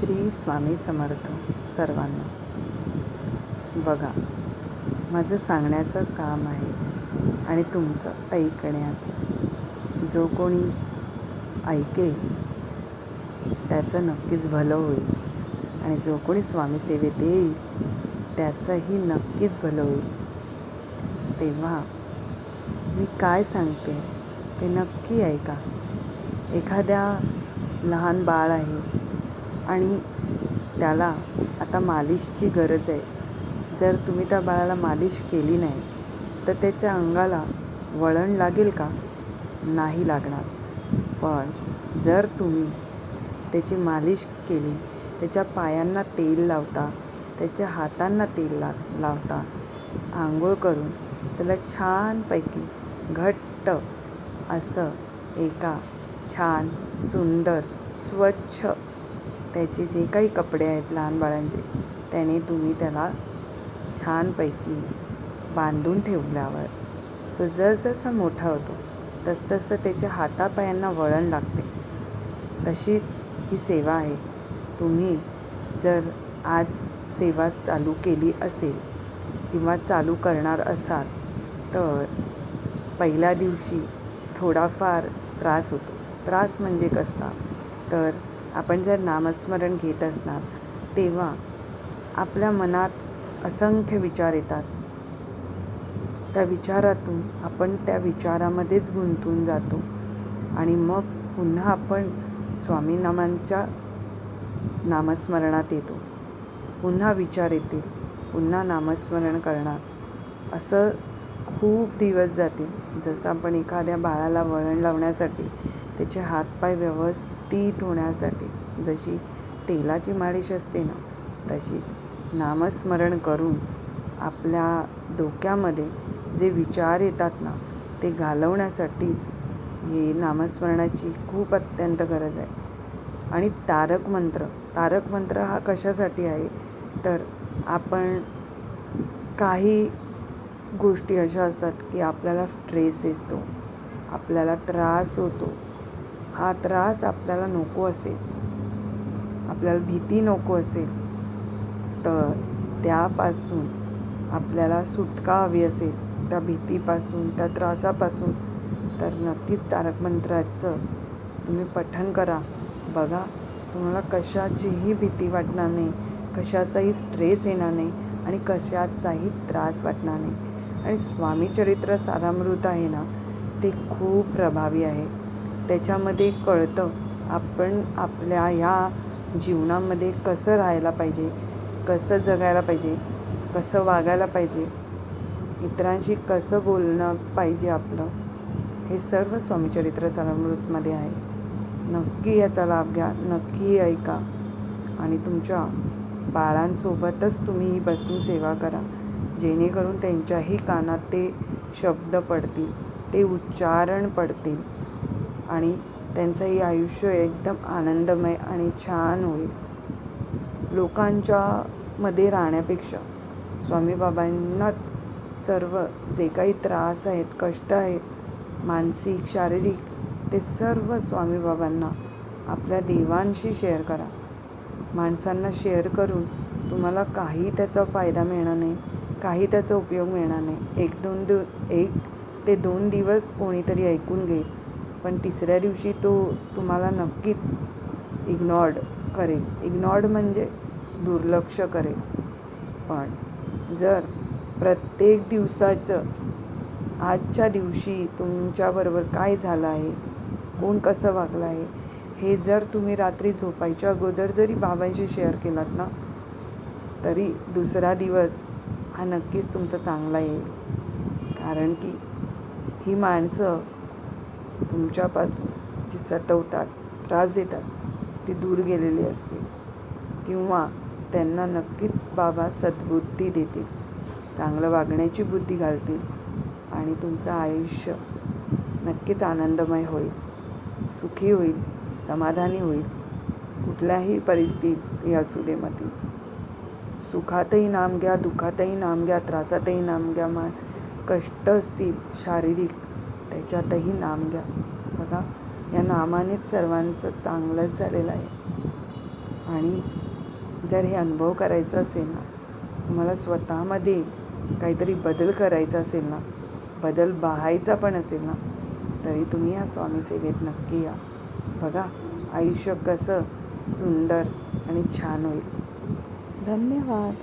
श्री स्वामी समर्थ सर्वांना. बघा माझं सांगण्याचं काम आहे आणि तुमचं ऐकण्याचं. जो कोणी ऐकेल त्याचं नक्कीच भलं होईल. आणि जो कोणी स्वामी सेवेत येईल त्याचंही नक्कीच भलं होईल. तेव्हा मी काय सांगते ते नक्की ऐका. एखाद्या लहान बाळ आहे आणि त्याला आता मालिशची गरज आहे. जर तुम्ही त्या बाळाला मालिश केली नाही तर त्याच्या अंगाला वळण लागेल का? नाही लागणार. पण जर तुम्ही त्याची मालिश केली त्याच्या पायांना तेल लावता त्याच्या हातांना तेल ला लावता आंघोळ करून त्याला छानपैकी घट्ट असं एका छान सुंदर स्वच्छ त्याचे जे काही कपडे आहेत लहान बाळांचे त्याने तुम्ही त्याला छानपैकी बांधून ठेवल्यावर तो जसजसा मोठा होतो तसतसं त्याच्या हातापायांना वळण लागते. तशीच ही सेवा आहे. तुम्ही जर आज सेवा चालू केली असेल किंवा चालू करणार असाल तर पहिल्या दिवशी थोडाफार त्रास होतो. त्रास म्हणजे कसला? तर आपण जर नामस्मरण घेत असणार तेव्हा आपल्या मनात असंख्य विचार येतात. त्या विचारातून आपण त्या विचारामध्येच गुंतून जातो आणि मग पुन्हा आपण स्वामीनामांच्या नामस्मरणात येतो. पुन्हा विचार येतील पुन्हा नामस्मरण करणार. असं खूप दिवस जातील. जसं आपण एखाद्या बाळाला वळण लावण्यासाठी त्याचे हातपाय व्यवस्थित होण्यासाठी जशी तेलाची मालिश असते ना तशीच नामस्मरण करून आपल्या डोक्यामध्ये जे विचार येतात ना ते घालवण्यासाठीच हे नामस्मरणाची खूप अत्यंत गरज आहे. आणि तारक मंत्र तारक मंत्र हा कशासाठी आहे? तर आपण काही गोष्टी अशा असतात की आपल्याला स्ट्रेस येतो आपल्याला त्रास होतो हा त्रास आपल्याला नको असेल आपल्याला भीती नको असेल तर त्यापासून आपल्याला सुटका हवी असेल. त्या भीतीपासून त्या त्रासापासून तर नक्कीच तारक मंत्राचं तुम्ही पठण करा. बघा तुम्हाला कशाचीही भीती वाटणार नाही कशाचाही स्ट्रेस येणार नाही आणि कशाचाही त्रास वाटणार नाही. आणि स्वामी चरित्र सारामृत आहे ना ते खूप प्रभावी आहे. त्याच्यामध्ये कळतं आपण आपल्या ह्या जीवनामध्ये कसं राहायला पाहिजे कसं जगायला पाहिजे कसं वागायला पाहिजे इतरांशी कसं बोलणं पाहिजे आपलं हे सर्व स्वामीचरित्र सारामृतमध्ये आहे. नक्की याचा लाभ घ्या नक्की ऐका आणि तुमच्या बाळांसोबतच तुम्ही ही बसून सेवा करा. जेणेकरून त्यांच्याही कानात ते शब्द पडतील ते उच्चारण पडतील. आणि त्यांचंही आयुष्य एकदम आनंदमय आणि छान होईल. लोकांच्या मध्ये राहण्यापेक्षा स्वामी बाबांनाच सर्व जे काही त्रास आहेत कष्ट आहेत मानसिक शारीरिक ते सर्व स्वामी बाबांना आपल्या देवांशी शेअर करा. माणसांना शेअर करून तुम्हाला काही त्याचा फायदा मिळणार नाही काही त्याचा उपयोग मिळणार नाही. एक दोन दिव एक ते दोन दिवस कोणीतरी ऐकून घेईल. पण तिसऱ्या दिवशी तो तुम्हाला नक्कीच इग्नॉर्ड करेल. इग्नॉर्ड म्हणजे दुर्लक्ष करेल. पण जर प्रत्येक दिवसाचं आजच्या दिवशी तुमच्याबरोबर काय झालं आहे कोण कसं वागलं आहे हे जर तुम्ही रात्री झोपायच्या अगोदर जरी बाबांशी शेअर केलात ना तरी दुसरा दिवस हा नक्कीच तुमचा चांगला येईल. कारण की ही माणसं तुमच्यापासून जी सतवतात त्रास देतात ती दूर गेलेली असतील किंवा त्यांना नक्कीच बाबा सद्बुद्धी देतील चांगलं वागण्याची बुद्धी घालतील आणि तुमचं आयुष्य नक्कीच आनंदमय होईल. सुखी होईल समाधानी होईल. कुठल्याही परिस्थिती असू दे मग सुखातही नाम घ्या दुःखातही नाम घ्या त्रासातही नाम घ्या मा कष्ट असतील शारीरिक त्याच्यातही नाम घ्या. बघा या नामानेच सर्वांचं चांगलंच झालेलं आहे. आणि जर हे अनुभव करायचा असेल ना तुम्हाला स्वतःमध्ये काहीतरी बदल करायचा असेल ना बदल बहायचा पण असेल ना तरी तुम्ही या स्वामी सेवेत नक्की या. बघा आयुष्य कसं सुंदर आणि छान होईल. धन्यवाद.